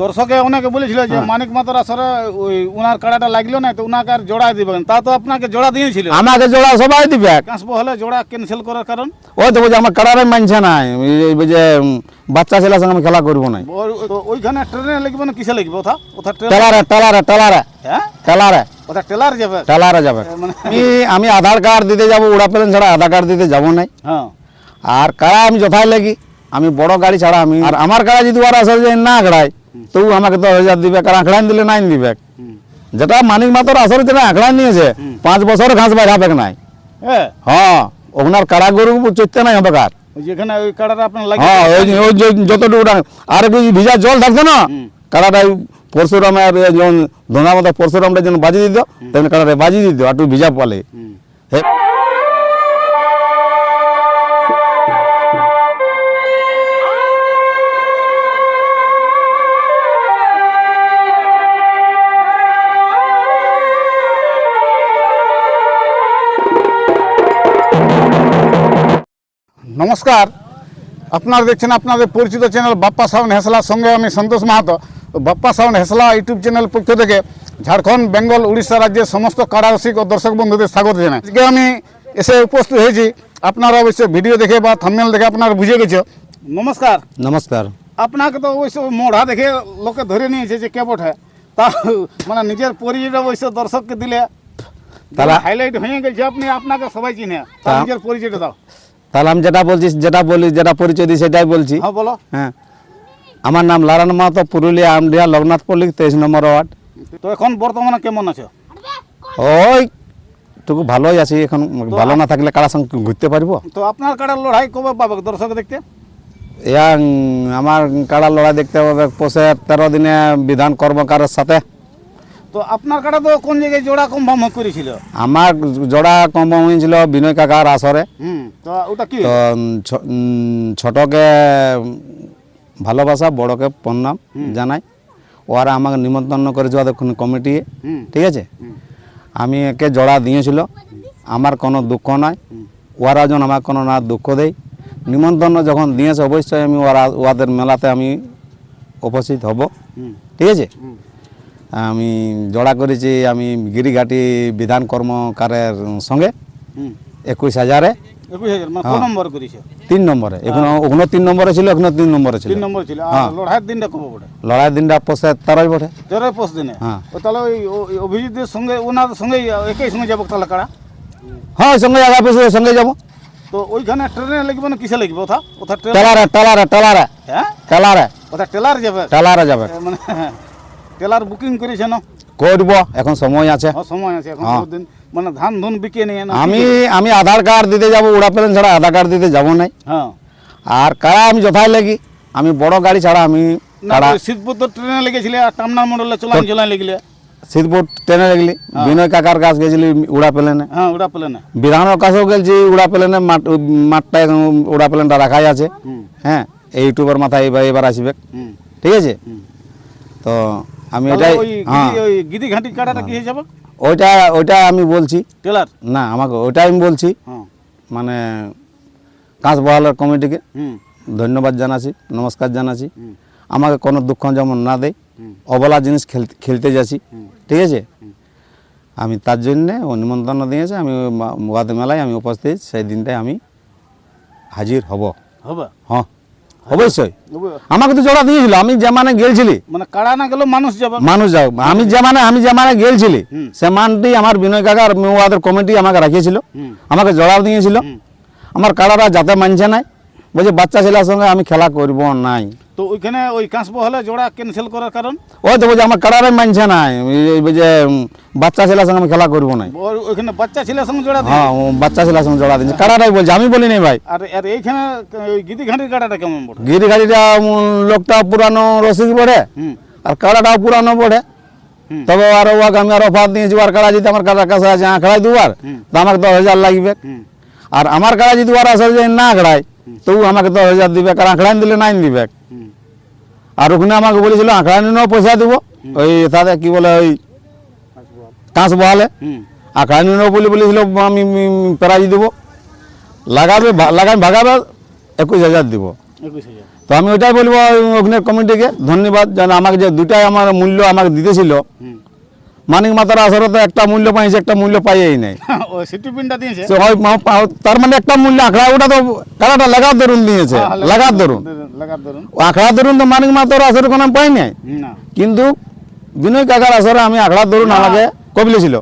দর্শকে অনেকে বলেছিল যে মানিক মাতার আসরে ওই উনার কাড়াটা লাগল না তো উনাকে আর জোড়া দিবেন তা তো আপনাকে জোড়া দিয়েছিল। আমাকে জোড়া সবাই দিবে। কাঁসবো হলে জোড়া ক্যান্সেল করার কারণ? ওই তো বলছে আমার কাড়ারে মানছে না এই যে বাচ্চা ছেলের সঙ্গে আমি খেলা করব না ওইখানে ট্রেনে লিখবে না কিসে লিখবে? ওথা ওথা ট্রেন টেলারে টেলারে টেলারে। হ্যাঁ? টেলারে। ওথা টেলার যাবে। টেলারে যাবে। মানে আমি আমি আধার কার্ড দিতে যাব উড়া প্লেন ছাড়া আধার কার্ড দিতে যাব নাই। হ্যাঁ। আর কারা আমি যথাই লাগি। আমি বড় গাড়ি ছাড়া আমি আর আমার কারা যদি ওরা আসে যে না আঁকড়ায় তবু আমাকে দশ হাজার দিবে কারণ আঁকড়াই দিলে নাইন দিবে। যেটা মানিক মাতর আসরে যেটা আঁকড়াই নিয়েছে পাঁচ বছর ঘাস বাইর হবে নাই? হ্যাঁ ওনার কারা গরু চড়তে নাই হবে কার? যেখানে ওই কাড়াটা আপনার লাগে হ্যাঁ ওই যতটুকু আর একটু ভিজা জল থাকতো না কারাটাই পরশুরামের যখন ধোনা মতো পরশুরামটা যেন বাজি দিত তেমনি কারাটা বাজি দিত আর একটু ভিজা পালে। নমস্কার। আপনারা দেখছেন আপনাদের পরিচিত চ্যানেল বাপ্পা সাউন্ড হেসলার সঙ্গে আমি সন্তোষ মাহাতো। বাপ্পা সাউন্ড হেসলা ইউটিউব চ্যানেল পক্ষ থেকে ঝাড়খণ্ড বেঙ্গল উড়িষ্যা রাজ্যের সমস্ত কারারসিক ও দর্শক বন্ধুদের স্বাগত জানাই। আজকে আমি এসে উপস্থিত হয়েছি। আপনারা অবশ্যই ভিডিও দেখে বা থামনেল দেখে আপনারা বুঝে গেছে। নমস্কার। নমস্কার। আপনাকে তো অবশ্য মোড়া দেখে লোকে ধরে নিয়েছে যে কে বটে। তা মানে নিজের পরিচয়টা অবশ্য দর্শককে দিলে তাহলে- হাইলাইট হয়ে গেছে আপনি আপনাকে সবাই চিনে। নিজের পরিচয়টা দাও। তাহলে আমি যেটা বলছি যেটা বলি যেটা পরিচয় দিই সেটাই বলছি। হ্যাঁ বলো। হ্যাঁ। আমার নাম লারান মাহাতো পুরুলিয়া আমডিয়া লগ্নাথ পল্লী তেইশ নম্বর ওয়ার্ড। তো এখন বর্তমানে কেমন আছো? ওই টুকু ভালোই আছি এখন ভালো না থাকলে কারা সঙ্গে ঘুরতে পারব? তো আপনার কাটার লড়াই কবে পাবে দর্শক দেখতে? ইয়া আমার কাড়া লড়াই দেখতে পাবে পোষে তেরো দিনে বিধান কর্মকারের সাথে। তো আপনার কাটা তো কোন জায়গায় জোড়া কনফার্ম করেছিল? আমার জোড়া কম হয়েছিল বিনয় কাকার আসরে। হুম তো ওটা কি? তো ছোটকে ভালোবাসা বড়কে প্রণাম জানাই। ওরা আমাকে নিমন্ত্রণ করেছে ওদের কমিটি। ঠিক আছে? আমি একে জোড়া দিয়েছিল। আমার কোনো দুঃখ নাই। ওরা যেন আমার কোনো না দুঃখ দেয়। নিমন্ত্রণ যখন দিয়েছে অবশ্যই আমি ওরা ওদের মেলাতে আমি উপস্থিত হব। ঠিক আছে। আমি জোড়া করেছি আমি গিরিঘাটি বিধান কর্মকারের সঙ্গে। একুশ হাজারে। মানে করেছে? তিন নম্বরে। এখনও ওখানে তিন নম্বরে ছিল এখনও তিন নম্বরে ছিল। হ্যাঁ। লড়াইয়ের দিনটা কবে ওটা লড়াই দিনটা পোষে তেরোই বটে তেরোই পোষ দিনে? হ্যাঁ। তাহলে ওই অভিজিতের সঙ্গে ওনার সঙ্গে একই সঙ্গে যাব তাহলে কারা? হ্যাঁ সঙ্গে পিছনে সঙ্গে যাব। তো ওইখানে ট্রেনে লিখবে না কিসে লিখবে ওথা ওথা ট্রেন টেলারে টেলারে টেলারে হ্যাঁ? টেলারে ওথা টেলার যাবে? টেলারে যাবে। মানে টেলার বুকিং করেছে না করব এখন সময় আছে। সময় আছে এখন হ্যাঁ। দিন। মানে ধান ধুন বিকে নিয়ে না আমি আমি আধার কার্ড দিতে যাব উড়া প্লেন ছাড়া আধার কার্ড দিতে যাব নাই। হ্যাঁ। আর কারা আমি যথাই লাগি আমি বড় গাড়ি ছাড়া আমি শীতপুর তো ট্রেনে লেগেছিলে আর টামনার মন্ডলে চলান চলান লেগেছিলে। শীতপুর ট্রেনে লাগলি। বিনয় কাকার কাছ গেছিলি উড়া প্লেনে। হ্যাঁ উড়া পেলে না বিধানের কাছেও গেছি উড়া প্লেনে মাঠ মাঠটা এখন উড়া প্লেনটা রাখাই আছে। হ্যাঁ এই ইউটিউবের মাথায় এবার এবার আসবে। ঠিক আছে? তো আমি এটাই হ্যাঁ। ওই গিদি ঘাটি কাটাটা কি হয়ে। যাবে? ওইটা ওইটা আমি বলছি। টেলার? না আমাকে ওইটাই আমি বলছি। হ্যাঁ। মানে কাঁচ বহালের কমিটিকে ধন্যবাদ জানাচ্ছি নমস্কার জানাচ্ছি। আমাকে কোনো দুঃখ যেমন না দেয় অবলা জিনিস খেলতে খেলতে যাচ্ছি ঠিক আছে? আমি তার জন্যে ও নিমন্ত্রণ দিয়েছে আমি ওয়াদ মেলায় আমি উপস্থিত সেই দিনটায় আমি হাজির হব। হবে? হ্যাঁ। অবশ্যই। আমাকে তো জোড়া দিয়েছিল আমি যে মানে গেলছিলি। মানে কাড়া না গেলেও মানুষ যাবে। মানুষ যাও। আমি যে মানে আমি যে মানে গেলছিলি সে মানটি আমার বিনয় কাকার মেওয়াদের কমিটি আমাকে রাখিয়েছিল। আমাকে জড়াও দিয়েছিল। আমার কাড়ারা যাতে মানছে নাই বলছে বাচ্চা ছেলের সঙ্গে আমি খেলা করব নাই। তো ওইখানে ওই কাঁসবো হলে জোড়া ক্যান্সেল করার কারণ? ওই তো বলছে আমার কাড়ারে মানছে নাই এই উম, বাচ্চা ছেলের সঙ্গে আমি খেলা করব ওর ওইখানে বাচ্চা ছেলের সঙ্গে জোড়া হ্যাঁ বাচ্চা ছেলের সঙ্গে জড়া দিচ্ছে কাড়াটাই বলছে আমি বলি নাই ভাই। আর আর এইখানে গিদি কাটাটা কেমন বটে? গিরি গাড়িটা উম, লোকটা পুরানো রসিক পড়ে হুম। আর কাড়াটাও পুরানো পড়ে হুম। তবে আরও ওয়াকে আমি আরও অফার দিয়েছি আর কাড়া যদি আমার কাড়ার কাছে আছে আঁকড়াই দুবার। তো আমাকে দশ হাজার লাগবে। আর আমার কাড়া যদি ওর যদি না আঁকড়ায় তবু আমাকে দশ হাজার দিবে কারণ আঁকড়াই দিলে নাইন দিবে। আর ওখানে আমাকে বলেছিল আঁকড়াই নিয়েও পয়সা দিব। ওই তাতে কি বলে ওই কাঁচ বহালে। হুম। আঁকড়াই বলে বলেছিল আমি প্রাইজ দেবো। লাগাবে লাগাই ভাগাবে একুশ হাজার দিব। তো আমি ওইটাই বলব ওখানে কমিটিকে ধন্যবাদ। যেন আমাকে যে দুটাই আমার মূল্য আমাকে দিতেছিল। মানিক মাতার আসরে তো একটা মূল্য পাইছে একটা মূল্য পাইই নাই। হয় তার মানে একটা মূল্য আখড়া ওটা তো কারাটা লাগার ধরুন দিয়েছে হ্যাঁ, লাগার ধরুন আখড়া ধরুন তো মানিক মাতার আসরে কোনো পাই নাই। না। কিন্তু বিনয় কাকার আসরে আমি আখড়া ধরুন আমাকে কবলেছিল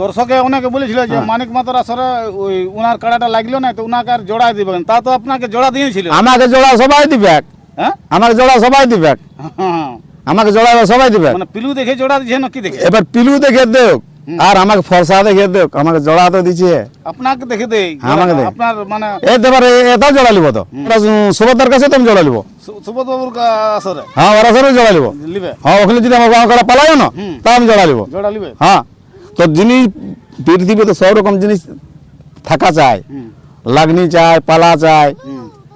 দর্শকে অনেকে বলেছিল যে মানিক মাতার আসরে ওই উনার কাড়াটা লাগল না তো উনাকে আর জোড়া দিবেন তা তো আপনাকে জোড়া দিয়েছিল। আমাকে জোড়া সবাই দিবে। হ্যাঁ? আমাকে জোড়া সবাই দিবে। হ্যাঁ। আমাকে জোড়া সবাই দিবে। মানে পিলু দেখে জোড়া দিয়েছে না কি দেখে? এবার পিলু দেখে দেখ আর আমাকে ফর্সা দেখে দেখ আমাকে জোড়া তো দিচ্ছে আপনাকে দেখে দেই হ্যাঁ, আমাকে দেয়। আপনার মানে এ দেবার এটাও জোড়া লিব তো। সুভদ্রার কাছে তুমি জোড়া লিব। সু- বাবুর কা- আসরে হ্যাঁ ওরা সরে জোড়া লিব। লিবে। হ্যাঁ ওখানে যদি আমার গাঁও পালায় না তা আমি জোড়া লিব। জোড়া লিবে। হ্যাঁ তো জিনিস পৃথিবীতে সব রকম জিনিস থাকা চাই হুম। লাগনি চাই পালা চাই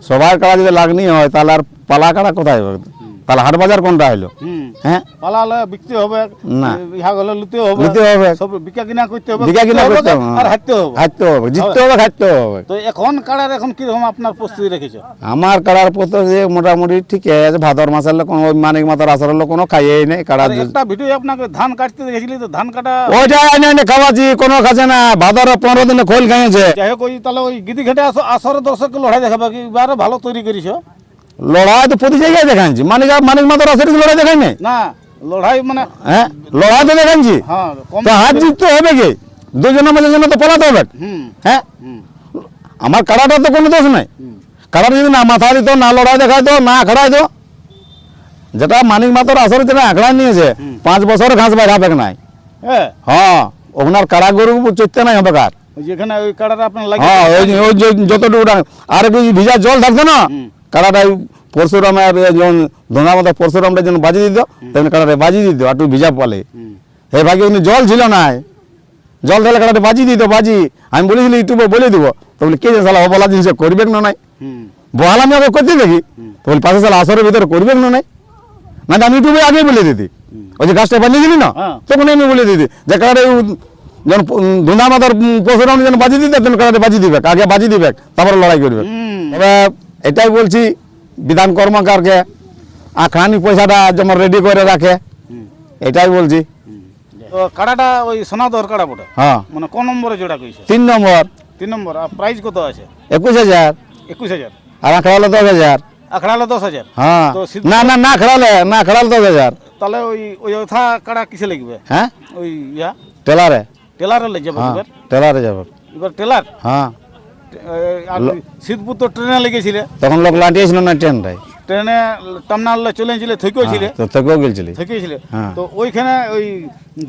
সবার কাড়া যদি লাগনি হয় তাহলে আর পালা কাড়া কোথায় হবে? তাহলে হাট বাজার কোনটা হলো হ্যাঁ? পালা হলে বিকতে হবে না। ইহা হলে লুতে হবে। নিতে হবে। সব বিকা কিনা করতে হবে। বিকা কিনা করতে হবে আর হাঁটতে হবে। হাঁটতে হবে। জিততে হবে খাইতে হবে। তো এখন কাড়ার এখন কীরকম আপনার প্রস্তুতি রেখেছো? আমার কাড়ার যে মোটামুটি ঠিক আছে ভাদর মাসের লোক কোনো মানিক মাতার আসর লোক কোনো খাইয়েই নেই। কাড়া একটা ভিডিও আপনাকে ধান কাটতে দেখেছিলি তো? ধান কাটা ওইটা এনে এনে খাওয়াছি কোনো খাচ্ছে না। ভাদর পনেরো দিনে খোল খাইয়েছে। যাই হোক ওই তাহলে ওই গিদি ঘেটে আসরে দর্শককে লড়াই দেখাবে কি? এবারে ভালো তৈরি করিছো। লড়াই তো প্রতি জায়গায় দেখাচ্ছি মানিক মানিক মাতার আসরে লড়াই দেখাই নাই না লড়াই মানে হ্যাঁ লড়াই তো দেখাচ্ছি হ্যাঁ তো হাত জিততে হবে কি? দুজনের মাঝে জন্য তো পলাতে হবে। হ্যাঁ? আমার কাড়াটা তো কোনো দোষ নাই। কাড়াটা যদি না মাথা দিত না লড়াই দেখাইতো না আখড়াই তো যেটা মানিক মাতার আসরে যেটা আখড়াই নিয়েছে পাঁচ বছর ঘাস বাইর হবে নাই। হ্যাঁ ওনার কাড়া গরু চড়তে নাই হবে কার? যেখানে ওই কাড়াটা আপনার লাগে হ্যাঁ ওই যতটুকু আর ভিজা জল থাকতো না? হুম। কাড়াটা পরশুরামের যখন মতো পরশুরামটা যেন বাজি দিত তেমনি কাড়াটা বাজি দিত একটু ভিজা পলে। হে ভাগে উনি জল ছিল না। জল দিলে কাড়াটা বাজি দিত বাজি। আমি বলেছিলি ইউটিউবে বলে দিব। তো বলি কে সালা অবলা জিনিস করবেন না নাই? বহাল আমি আগে করতে দেখি তো বলি পাশে সালা আসরের ভিতরে করবেন না নাই? না আমি ইউটিউবে আগেই বলে দিতি। ওই যে গাছটা বানিয়ে দিলি না? হ্যাঁ। তখন আমি বলে দিতি যে কাড়াটা যখন ধুনা মাতার পরশুরাম যেন বাজি দিতে তখন কাড়াটা বাজি দিবে আগে বাজি দিবে তারপরে লড়াই করবে তবে এটাই বলছি বিধান কর্মকারকে আখানি পয়সাটা যেমন রেডি করে রাখে এটাই বলছি। তো কাড়াটা ওই সোনাদর কাড়া বটে? হ্যাঁ। মানে কোন নম্বরে জোড়া কইছে? তিন নম্বর। তিন নম্বর আর প্রাইস কত আছে? একুশ হাজার। একুশ হাজার। আর আখড়ালে দশ হাজার। আখড়া হলে দশ হাজার? হ্যাঁ। না না না খেলালে না খেলালে দশ হাজার। তাহলে ওই ওই অথা কাড়া কিসে লাগবে হ্যাঁ? ওই ইয়া? টেলারে। টেলারে লেগে যাবে হ্যাঁ টেলারে যাবে। এবার টেলার? হ্যাঁ। এ, তো ট্রেনে লেগেছিলে। তখন লোক লাটিয়েছিল না ট্রেনটাই ট্রেনে টার্মিনালে চলে গেছিলে থেকেছিলে তো থেকেও গেছিলি। থেকেছিলে হ্যাঁ। তো ওইখানে ওই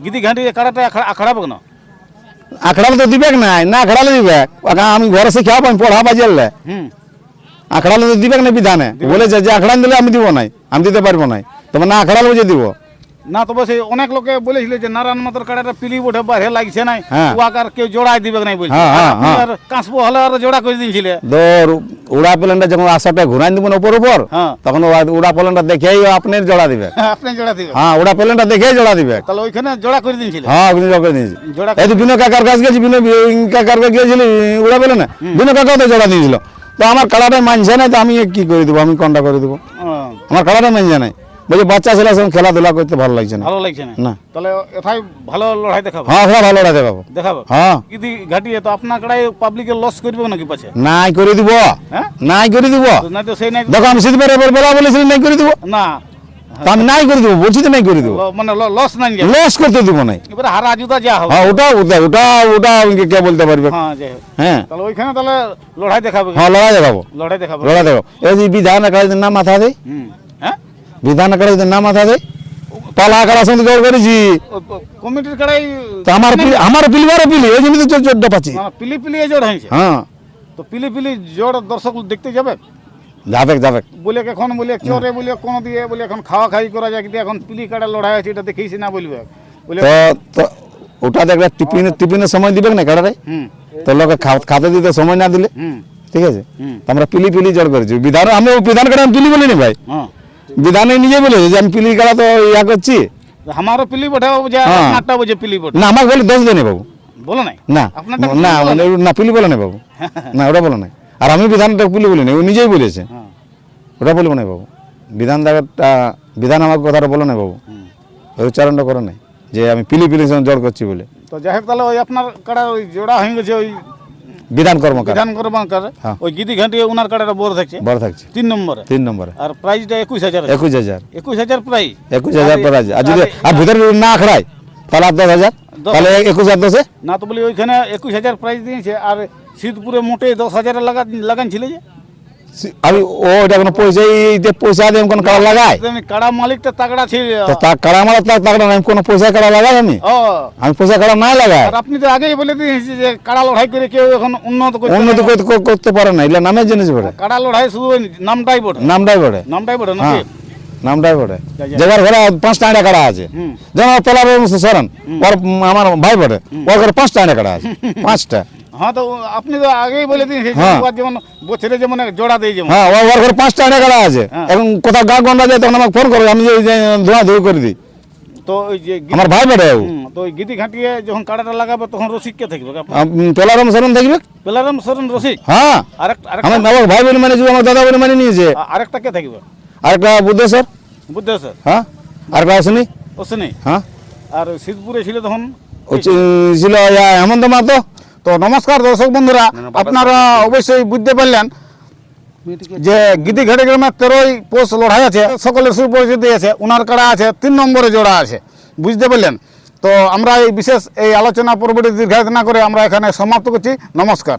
গিদি ঘাঁটি আখড়া- আখড়াবে কেন? আখড়ালে তো দিবে না না আখড়ালে দিবে। আমি ঘরে সে খাওয়া পাই পড়া বাজালে আখড়ালে তো দিবে না বিধানে। বলেছে যে আখড়ান দিলে আমি দিব নাই আমি দিতে পারব নাই। তবে না আখড়ালে বুঝে দিব। না তো বসে অনেক লোকে বলেছিল যে নারায়ণ মাতর কাড়াটা পিলি বটে বাহে লাগছে নাই। হ্যাঁ। আর কেউ জোড়াই দিবে নাই বলছে। হ্যাঁ, হ্যাঁ, আর আপনি হ্যাঁ। কাঁচবো হলে আর জোড়া করে দিয়েছিলে। ধর উড়া প্লেনটা যখন আশাটা ঘুরাই দিব না উপর উপর হ্যাঁ। তখন উড়া প্লেনটা দেখেই আপনার জোড়া দিবে। আপনি জোড়া দিবে। হ্যাঁ উড়া প্লেনটা দেখেই জোড়া দিবে। তাহলে ওইখানে জোড়া করে দিয়েছিলে? হ্যাঁ আপনি জোড়া করে দিয়েছি। জোড়া এই তো বিনয় কাকার কাছে গেছি বিনয় কাকার কাছে গিয়েছিলি উড়া পেলে না? বিনয় কাকাও তো জোড়া দিয়েছিল। তো আমার কালারটাই মানছে না তো আমি কি করে দেবো? আমি কোনটা করে দেবো। আমার কালারটাই মানছে না বলছে বাচ্চা ছেলের সঙ্গে খেলাধুলা করতে ভালো লাগছে না। ভালো লাগছে না? না। তাহলে এথাই ভালো লড়াই দেখাবো? হ্যাঁ ওরা ভালো লাগে বাবু দেখাবো? হ্যাঁ। কিন্তু ঘাটিয়ে তো আপনার কাড়াই পাবলিকের লস করবে নাকি পাছে? নাই করে দিব। হ্যাঁ? নাই করে দিব। না তো সেই নাই দেখো আমি শীত বেড়ে বেলা বলেছিলি নাই করে দিব। না। আমি নাই করে দিব বলছি তো নাই করে দিব। মানে লস নাই লস করতে দিব নাই। এবারে হারা জুতা যা হবে। হ্যাঁ ওটা ওটা ওটা ওটা আমাকে কে বলতে পারবে? হ্যাঁ হ্যাঁ। তাহলে ওইখানে তাহলে লড়াই দেখাবে। হ্যাঁ লড়াই দেখাবো। লড়াই দেখাবে। লড়াই দেখাবো। এই বিধান আকারে না মাথা দেয় হ্যাঁ? বিধান আকারে না মাথা দেয় পালা আকার সঙ্গে জোর করেছি। কমিটির কাড়াই তো আমার আমার পিলিবারও পিলি ওই জন্য তো চোর চোরটা পাচ্ছি। মানে পিলি পিলি এ জোড় হয়েছে। হ্যাঁ। তো পিলি পিলি জোড় দর্শক দেখতে যাবে? যাবে যাবে বলে কি এখন বলে চোরে বলে কোন দিয়ে বলে এখন খাওয়া খাই করা যায় কিন্তু এখন পিলি কাটা লড়াই আছে এটা দেখেছি না বলবে। বলে তো তো ওটা দেখবে টিফিনে টিফিনের সময় দিবে না কাড়ারে? হুম। তো লোকে খাতে দিতে সময় না দিলে? ঠিক আছে? হুম। তো আমরা পিলি পিলি জোর করেছি। বিধান আমি বিধান কাটা আমি পিলি বলিনি ভাই। হ্যাঁ। বিধানে নিজে বলেছে যে আমি পিলি কাটা তো ইয়া করছি। আমারও পিলি বটে বুঝে হ্যাঁ। আটটা বুঝে পিলি বটে। না আমাকে বলে দোষ দেয়নি বাবু। বলো নাই? না না মানে না পিলি বলে না বাবু। না ওটা বলে নাই। আর আমি বিধানটা পিলি বলিনি ও নিজেই বলেছে। হ্যাঁ। ওটা বলব না বাবু। বিধান দাগটা বিধান আমার কথাটা বলো না বাবু। ওই উচ্চারণটা করে নাই যে আমি পিলি পিলি সঙ্গে জড় করছি বলে। তো যাই হোক তাহলে ওই আপনার কাড়া ওই জোড়া হয়ে গেছে ওই বিধান কর্মকার। বিধান করবার হ্যাঁ। ওই গিদি ঘাঁটি ওনার কাড়াটা বড় থাকছে। বড় থাকছে। তিন নম্বরে। তিন নম্বরে। আর প্রাইসটা একুশ হাজার। একুশ হাজার। একুশ হাজার প্রাইস একুশ হাজার আর যদি আর ভিতরে না আখড়ায় তাহলে আর দশ হাজার? তাহলে একুশ হাজার দশে না তো বলি ওইখানে একুশ হাজার প্রাইস দিয়েছে আর শীতপুরে মোটে দশ হাজার লাগা লাগান ছিল যে। আমি ও ওটা কোনো পয়সা এইতে পয়সা দিয়ে কোনো কাড়া লাগাই? কাড়া মালিকটা তাগড়া ছিল। তো কাড়া আমার তাক তাকড়া আমি কোনো পয়সা কাড়া লাগাই আমি? আমি পয়সা কাড়া না লাগাই। আর আপনি তো আগেই বলে দিয়েছি যে কাড়া লড়াই করে কেউ এখন উন্নত করছে উন্নতি করতে কর- করতে পারে না এগুলো নামের জিনিস বটে। কাড়া লড়াই শুধু নামটাই বটে। নামটাই বটে। নামটাই নাকি হ্যাঁ নামটাই বটে। যা, যা। যেবার ঘরে পাঁচটা আড়া কাড়া আছে। যেমন পেলার সরন ওর আমার ভাই বটে ওর ঘরে পাঁচটা আড়া কাড়া আছে। পাঁচটা হ্যাঁ তো আপনি তো আগেই বলে দিয়েছি হ্যাঁ। যেমন বছরে যেমন জোড়া দেয় যেমন। হ্যাঁ ওর ঘরে পাঁচটা আড়া কাড়া আছে। হ্যাঁ। এখন কোথাও গা গন্ডা যায় তখন আমাকে ফোন করো আমি ধোয়া ধুই করে দিই। তো ওই যে আমার ভাই হুম, তো ওই গিদি ঘাঁটিয়ে যখন কাড়াটা লাগাবে তখন রসিক কে থাকবে? পেলারম সরন দেখবে পেলারাম সরেন রসিক? হ্যাঁ। আরেকটা আমার আমার ভাই বলে মানে আমার দাদা বলে মানে নিয়েছে। আরেকটা কে থাকবে? আরেকটা বুদ্ধেশ্বর। বুদ্ধেশ্বর। হ্যাঁ। আরেকটা আসেনি ওসেনি হ্যাঁ। আর শীতপুরে ছিল তখন? ছিল হেমন্ত মাহাতো। তো নমস্কার দর্শক বন্ধুরা আপনারা অবশ্যই বুঝতে পারলেন যে গিদিঘাটি গ্রামে তেরোই পোষ লড়াই আছে সকলের সুপরিচিতি আছে ওনার কাড়া আছে তিন নম্বরে জোড়া আছে। বুঝতে পারলেন? তো আমরা এই বিশেষ এই আলোচনা পর্বটি দীর্ঘায়িত না করে আমরা এখানে সমাপ্ত করছি। নমস্কার।